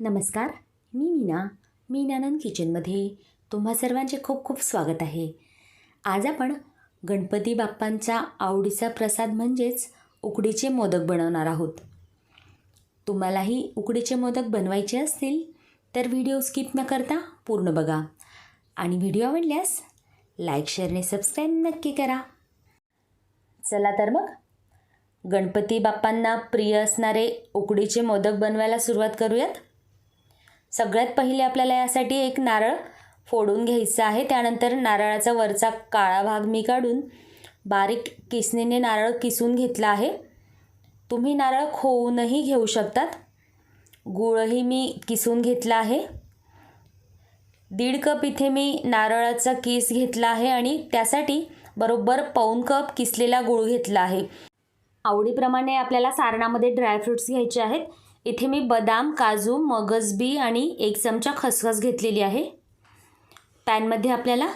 नमस्कार मी मीना. मीनानंद किचनमध्ये. तुम्हा सर्वांचे खूप खूप स्वागत आहे. आज आपण गणपती बाप्पांचा आवडीचा प्रसाद म्हणजेच उकडीचे मोदक बनवणार आहोत. तुम्हालाही उकडीचे मोदक बनवायचे असतील तर व्हिडिओ स्किप न करता पूर्ण बघा. आणि व्हिडिओ आवडल्यास लाईक शेअरने सबस्क्राईब नक्की करा. चला तर मग गणपती बाप्पांना प्रिय असणारे उकडीचे मोदक बनवायला सुरुवात करूयात. सगळ्यात पहिले आपल्याला यासाठी एक नारळ फोडून घ्यायचं आहे. त्यानंतर नारळाचा वरचा काळा भाग मी काढून बारीक किसणीने नारळ किसून घेतला आहे. तुम्ही नारळ खोवूनही घेऊ शकतात. गुळही मी किसून घेतला आहे. दीड कप इथे मी नारळाचा किस घेतला आहे आणि त्यासाठी बरोबर पाऊन कप किसलेला गूळ घेतला आहे. आवडीप्रमाणे आपल्याला सारणामध्ये ड्रायफ्रुट्स घ्यायचे आहेत. इथे मी बदाम काजू मगजबी आणि एक चमचा खसखस घेतलेली आहे. पॅनमध्ये आपल्याला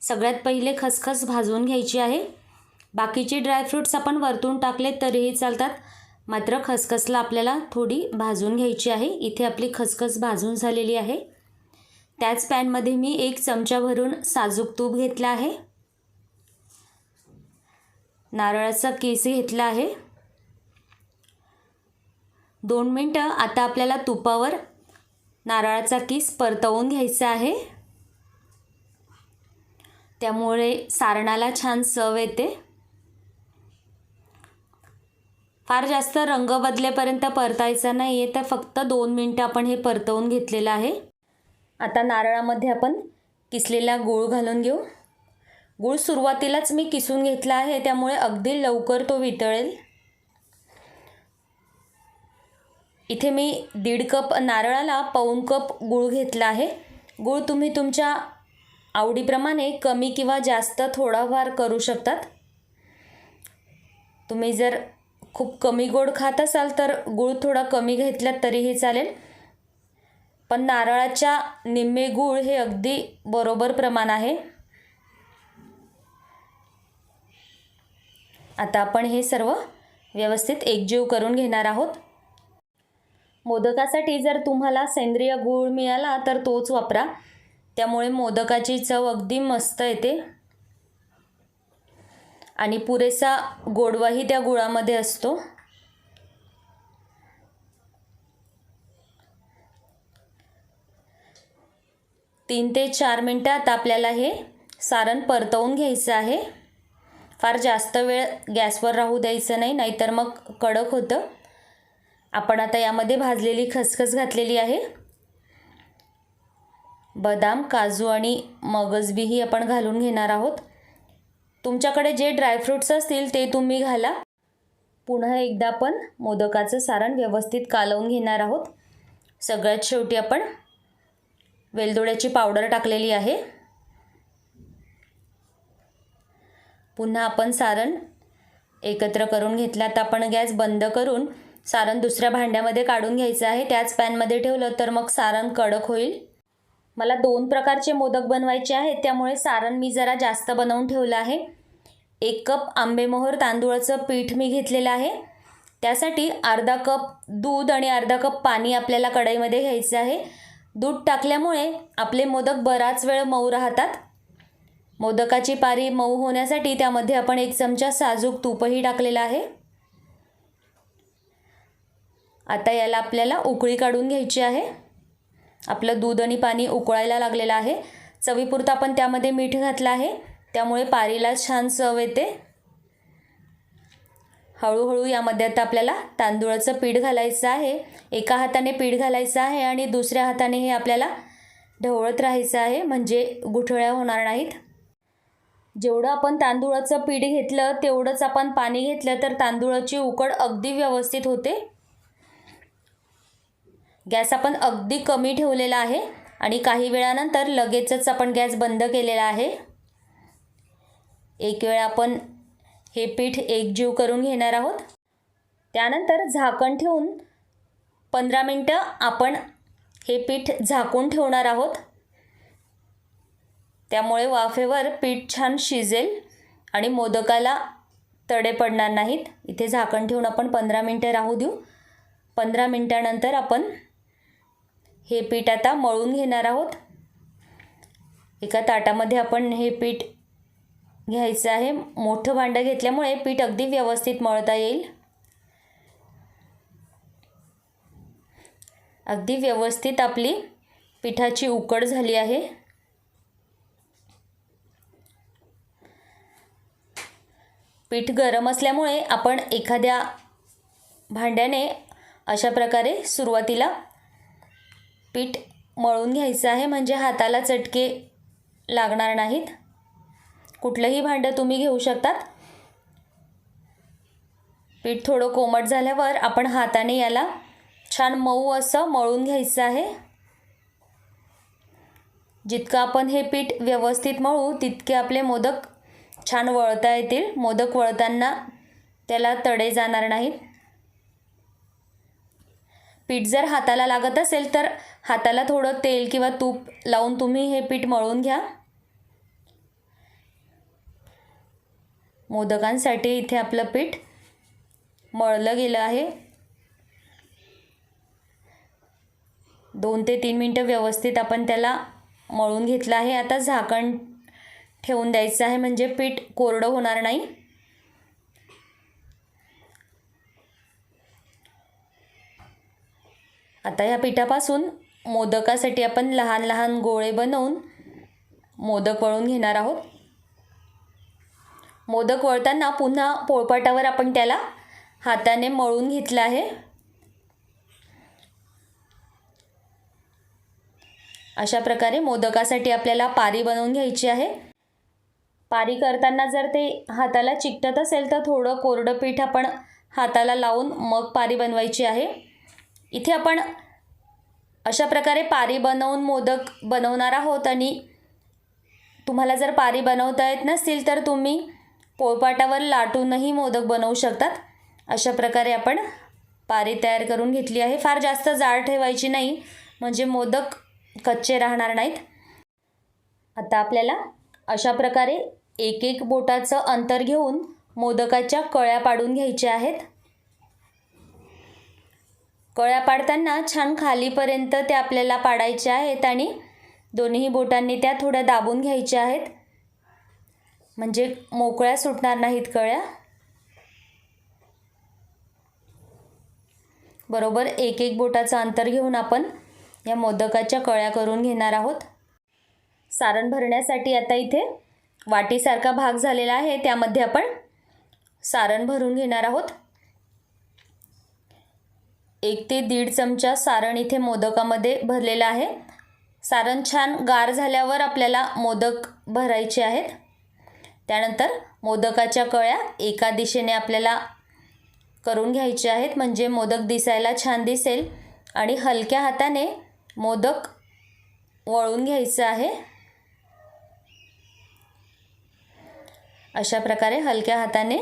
सगळ्यात पहिले खसखस भाजून घ्यायची आहे. बाकीचे ड्रायफ्रूट्स आपण वरतून टाकले तरीही चालतात. मात्र खसखसला आपल्याला थोडी भाजून घ्यायची आहे. इथे आपली खसखस भाजून झालेली आहे. त्याच पॅनमध्ये मी एक चमचा भरून साजूक तूप घेतला आहे. नारळाचा केस घेतला आहे. दोन मिनटं. आता आपल्याला तुपावर नारळाचा किस परतवून घ्यायचा आहे. त्यामुळे सारणाला छान चव येते. फार जास्त रंग बदलेपर्यंत परतायचा नाही आहे तर फक्त दोन मिनटं आपण हे परतवून घेतलेलं आहे. आता नारळामध्ये आपण किसलेला गूळ घालून घेऊ. गूळ सुरुवातीलाच मी किसून घेतला आहे त्यामुळे अगदी लवकर तो वितळेल. इथे मी दीड कप नारळाला पाऊण कप गूळ घेतला आहे. गूळ तुम्ही तुमच्या आवडीप्रमाणे कमी किंवा जास्त थोडाफार करू शकतात. तुम्ही जर खूप कमी गोड खात असाल तर गूळ थोडा कमी घेतला तरीही चालेल. पण नारळाच्या निम्मे गूळ हे अगदी बरोबर प्रमाण आहे. आता आपण हे सर्व व्यवस्थित एकजीव करून घेणार आहोत. मोदकासाठी जर तुम्हाला सेंद्रिय गूळ मिळाला तर तोच वापरा. त्यामुळे मोदकाची चव अगदी मस्त येते. आणि पुरेसा गोडवाही त्या गुळामध्ये असतो. तीन ते चार मिनटात आपल्याला हे सारण परतवून घ्यायचं आहे. फार जास्त वेळ गॅसवर राहू द्यायचं नाही नाहीतर मग कडक होतं. आपण आता यामध्ये भाजलेली खसखस घातलेली आहे. बदाम काजू आणि मगजबीही आपण घालून घेणार आहोत. तुमच्याकडे जे ड्रायफ्रूट्स असतील ते तुम्ही घाला. पुन्हा एकदा आपण मोदकाचं सारण व्यवस्थित कालवून घेणार आहोत. सगळ्यात शेवटी आपण वेलदोड्याची पावडर टाकलेली आहे. पुन्हा आपण सारण एकत्र करून घेतला तर आपण गॅस बंद करून सारण दुसऱ्या भांड्यामध्ये काढून घ्यायचं आहे. त्याच पॅनमध्ये ठेवलं तर मग सारण कडक होईल. मला दोन प्रकारचे मोदक बनवायचे आहेत. त्यामुळे सारण मी जरा जास्त बनवून ठेवलं आहे. एक कप आंबेमोहर तांदूळाचं पीठ मी घेतलेलं आहे. त्यासाठी अर्धा कप दूध आणि अर्धा कप पाणी आपल्याला कढईमध्ये घ्यायचं आहे. दूध टाकल्यामुळे आपले मोदक बराच वेळ मऊ राहतात. मोदकाची पारी मऊ होण्यासाठी त्यामध्ये आपण एक चमचा साजूक तूपही टाकलेला आहे. आता याला आपल्याला उकळी काढून घ्यायची आहे. आपलं दूध आणि पाणी उकळायला लागलेलं आहे. चवीपुरतं आपण त्यामध्ये मीठ घातलं आहे. त्यामुळे पारीला छान चव येते. हळूहळू यामध्ये आता आपल्याला तांदूळाचं पीठ घालायचं आहे. एका हाताने पीठ घालायचं आहे आणि दुसऱ्या हाताने हे आपल्याला ढवळत राहायचं आहे. म्हणजे गुठळ्या होणार नाहीत. जेवढं आपण तांदूळाचं पीठ घेतलं तेवढंच आपण पाणी घेतलं तर तांदूळाची उकड अगदी व्यवस्थित होते. गॅस आपण अगदी कमी ठेवलेला आहे आणि काही वेळानंतर लगेचच आपण गॅस बंद केलेला आहे. एक वेळ आपण हे पीठ एकजीव करून घेणार आहोत. त्यानंतर झाकण ठेवून पंधरा मिनटं आपण हे पीठ झाकून ठेवणार आहोत. त्यामुळे वाफेवर पीठ छान शिजेल आणि मोदकाला तडे पडणार नाहीत. इथे झाकण ठेवून आपण पंधरा मिनटं राहू देऊ. पंधरा मिनटानंतर आपण हे पीठ आता मळून घेणार आहोत. एका ताटामध्ये आपण हे पीठ घ्यायचं आहे. मोठं भांडं घेतल्यामुळे पीठ अगदी व्यवस्थित मळता येईल. अगदी व्यवस्थित आपली पिठाची उकड झाली आहे. पीठ गरम असल्यामुळे आपण एखाद्या भांड्याने अशा प्रकारे सुरुवातीला पीठ मळून घ्यायचं आहे म्हणजे हाताला चटके लागणार नाहीत. कुठलंही भांडं तुम्ही घेऊ शकतात. पीठ थोडं कोमट झाल्यावर आपण हाताने याला छान मऊ असं मळून घ्यायचं आहे. जितकं आपण हे पीठ व्यवस्थित मळू तितके आपले मोदक छान वळता येतील. मोदक वळताना त्याला तडे जाणार नाहीत. पीठ जर हाताला लागत असेल तर हाताला थोडं तेल किंवा तूप लावून तुम्ही हे पीठ मळून घ्या. मोदकांसाठी इथे आपलं पीठ मळलं गेलं आहे. दोन ते तीन मिनटं व्यवस्थित आपण त्याला मळून घेतलं आहे. आता झाकण ठेवून द्यायचं आहे म्हणजे पीठ कोरडं होणार नाही. आता या पिठापासून मोदकासाठी आपण लहान लहान गोळे बनवून मोदक वळून घेणार आहोत. मोदक वळताना पुन्हा पोळपाटावर आपण त्याला हाताने मळून घेतलं आहे. अशा प्रकारे मोदकासाठी आपल्याला पारी बनवून घ्यायची आहे. पारी करताना जर ते हाताला चिकटत असेल तर थोडं कोरडं पीठ आपण हाताला लावून मग पारी बनवायची आहे. इथे आपण अशा प्रकारे पारी बनवून मोदक बनवणार आहोत आणि तुम्हाला जर पारी बनवता येत नसतील तर तुम्ही पोळपाटावर लाटूनही मोदक बनवू शकतात. अशा प्रकारे आपण पारी तयार करून घेतली आहे. फार जास्त जाड ठेवायची नाही म्हणजे मोदक कच्चे राहणार नाहीत. आता आपल्याला अशा प्रकारे एक एक बोटाचं अंतर घेऊन मोदकाच्या कळ्या पाडून घ्यायच्या आहेत. कळ्या पाडताना छान खालीपर्यंत त्या आपल्याला पाडायच्या आहेत आणि दोन्ही बोटांनी त्या थोड्या दाबून घ्यायच्या आहेत. म्हणजे मोकळ्या सुटणार नाहीत कळ्या. बरोबर एक एक बोटाचं अंतर घेऊन आपण या मोदकाच्या कळ्या करून घेणार आहोत. सारण भरण्यासाठी आता इथे वाटीसारखा भाग झालेला आहे. त्यामध्ये आपण सारण भरून घेणार आहोत. एक ते दीड चमचा सारण इथे मोदकामध्ये भरलेलं आहे. सारण छान गार झाल्यावर आपल्याला मोदक भरायचे आहेत. त्यानंतर मोदकाच्या कळ्या एका दिशेने आपल्याला करून घ्यायचे आहेत. म्हणजे मोदक दिसायला छान दिसेल आणि हलक्या हाताने मोदक वळून घ्यायचं आहे. अशा प्रकारे हलक्या हाताने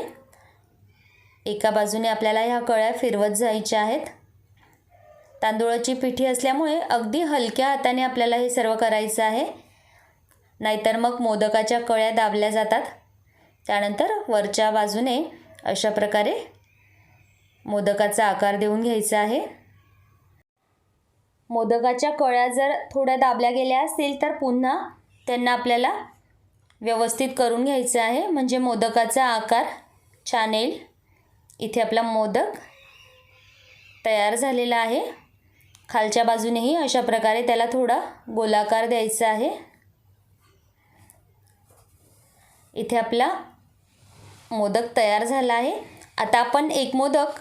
एका बाजूने आपल्याला ह्या कळ्या फिरवत जायच्या आहेत. तांदूळाची पिठी असल्यामुळे अगदी हलक्या हाताने आपल्याला हे सर्व करायचं आहे. नाहीतर मग मोदकाच्या कळ्या दाबल्या जातात. त्यानंतर वरच्या बाजूने अशा प्रकारे मोदकाचा आकार देऊन घ्यायचा आहे. मोदकाच्या कळ्या जर थोड्या दाबल्या गेल्या असतील तर पुन्हा त्यांना आपल्याला व्यवस्थित करून घ्यायचं आहे. म्हणजे मोदकाचा आकार छान येईल. इथे आपला मोदक तयार झालेला आहे. खालच्या बाजूनेही अशा प्रकारे त्याला थोडा गोलाकार द्यायचा आहे. इथे आपला मोदक तयार झाला आहे. आता आपण एक मोदक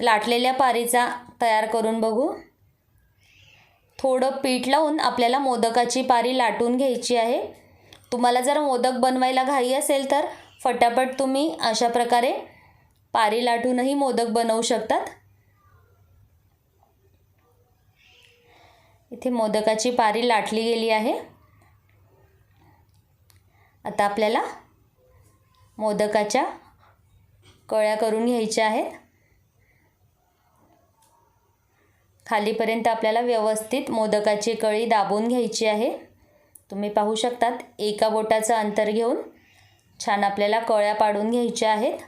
लाटलेल्या पारीचा तयार करून बघू. थोडं पीठ लावून आपल्याला मोदकाची पारी लाटून घ्यायची आहे. तुम्हाला जर मोदक बनवायला घाई असेल तर फटाफट तुम्ही अशा प्रकारे पारी लाटूनही मोदक बनवू शकतात. इथे मोदकाची पारी लाटली गेली आहे. आता आपल्याला मोदकाच्या कळ्या करून घ्यायच्या आहेत. खालीपर्यंत आपल्याला व्यवस्थित मोदकाची कळी दाबून घ्यायची आहे. तुम्ही पाहू शकतात एका बोटाचं अंतर घेऊन छान आपल्याला कळ्या पाडून घ्यायच्या आहेत.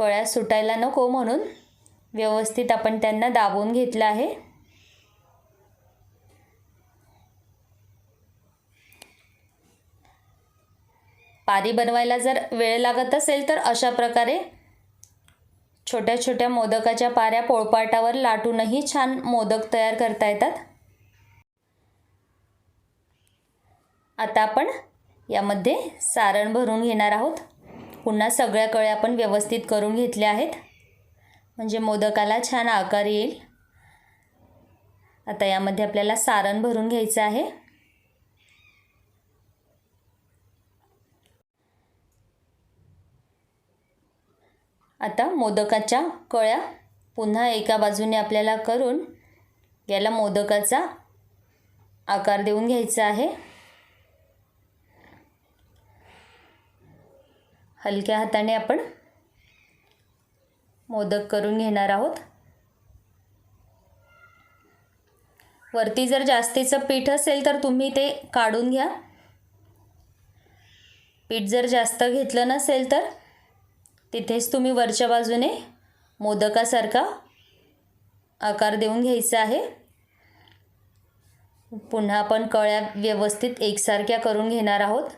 कळ्या सुटायला नको म्हणून व्यवस्थित आपण त्यांना दाबून घेतलं आहे. पारी बनवायला जर वेळ लागत असेल तर अशा प्रकारे छोट्या छोट्या मोदकाच्या पाऱ्या पोळपाटावर लाटूनही छान मोदक तयार करता येतात. आता आपण यामध्ये सारण भरून घेणार आहोत. पुन्हा सगळ्या कळ्या आपण व्यवस्थित करून घेतल्या आहेत. म्हणजे मोदकाला छान आकार येईल. आता यामध्ये आपल्याला सारण भरून घ्यायचं आहे. आता मोदकाच्या कळ्या पुन्हा एका बाजूने आपल्याला करून याला मोदकाचा आकार देऊन घ्यायचा आहे. हलक्या हाताने आपण मोदक करून घेणार आहोत. वरती जर जास्तीचं पीठ असेल तर तुम्ही ते काढून घ्या. पीठ जर जास्त घेतलं नसेल तर तिथेच तुम्ही वरच्या बाजूने मोदकासारखा आकार देऊन घ्यायचा आहे. पुन्हा आपण कळ्या व्यवस्थित एकसारख्या करून घेणार आहोत.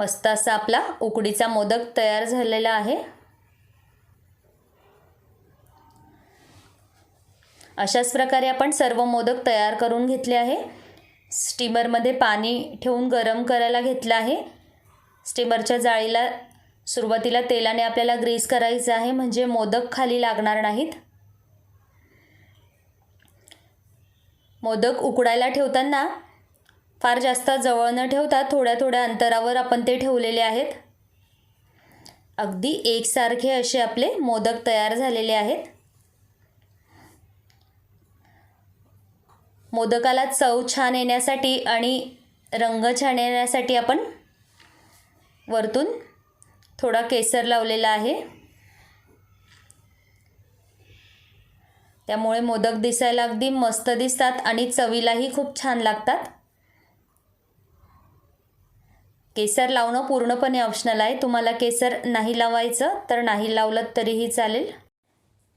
मस्त असा आपला उकडीचा मोदक तयार झालेला आहे. अशाच प्रकारे आपण सर्व मोदक तयार करून घेतले आहे. स्टीमरमध्ये पाणी ठेवून गरम करायला घेतलं आहे. स्टीमरच्या जाळीला सुरुवातीला तेलाने आपल्याला ग्रीस करायचं आहे म्हणजे मोदक खाली लागणार नाहीत. मोदक उकडायला ठेवताना फार जास्त जवळ न ठेवता थोड्या थोड्या अंतरावर आपण ते ठेवलेले आहेत. अगदी एकसारखे असे आपले मोदक तयार झालेले आहेत. मोदकाला चव छान येण्यासाठी आणि रंग छान येण्यासाठी आपण वरतून थोडा केसर लावलेला आहे. त्यामुळे मोदक दिसायला अगदी मस्त दिसतात आणि चवीलाही खूप छान लागतात. केसर लावणं पूर्णपणे ऑप्शनल आहे. तुम्हाला केसर नाही लावायचं तर नाही लावलं तरीही चालेल.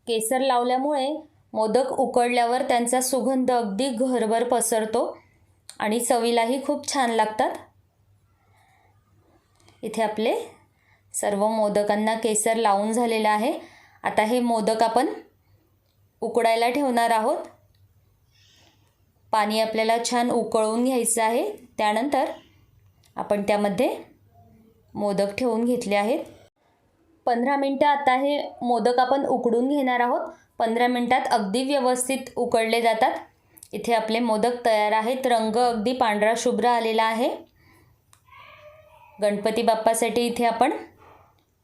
केसर लावल्यामुळे मोदक उकडल्यावर त्यांचा सुगंध अगदी घरभर पसरतो आणि चवीलाही खूप छान लागतात. इथे आपले सर्व मोदकांना केसर लावून झालेलं आहे. आता हे मोदक आपण उकडायला ठेवणार आहोत. पाणी आपल्याला छान उकळून घ्यायचं आहे. त्यानंतर आपण त्यामध्ये मोदक ठेवून घेतले आहेत. पंधरा मिनटं आता हे मोदक आपण उकडून घेणार आहोत. पंधरा मिनटात अगदी व्यवस्थित उकडले जातात. इथे आपले मोदक तयार आहेत. रंग अगदी पांढरा शुभ्र आलेला आहे. गणपती बाप्पासाठी इथे आपण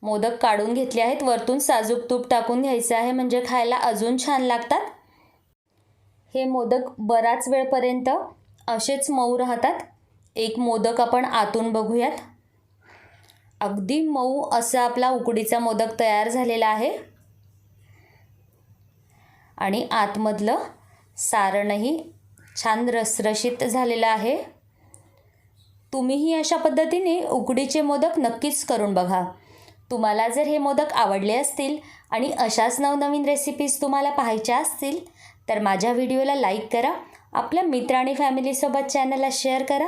मोदक काढून घेतले आहेत. वरतून साजूक तूप टाकून घ्यायचं आहे म्हणजे खायला अजून छान लागतात. हे मोदक बराच वेळपर्यंत असेच मऊ राहतात. एक मोदक आपण आतून बघूयात. अगदी मऊ असा आपला उकडीचा मोदक तयार झालेला आहे. आणि आतमधलं सारणही छान रसरशीत झालेलं आहे. तुम्हीही अशा पद्धतीने उकडीचे मोदक नक्कीच करून बघा. तुम्हाला जर हे मोदक आवडले असतील आणि अशाच नवनवीन रेसिपीज तुम्हाला पाहायच्या असतील तर माझ्या व्हिडिओला लाईक करा. आपल्या मित्र आणि फॅमिलीसोबत चॅनलला शेअर करा.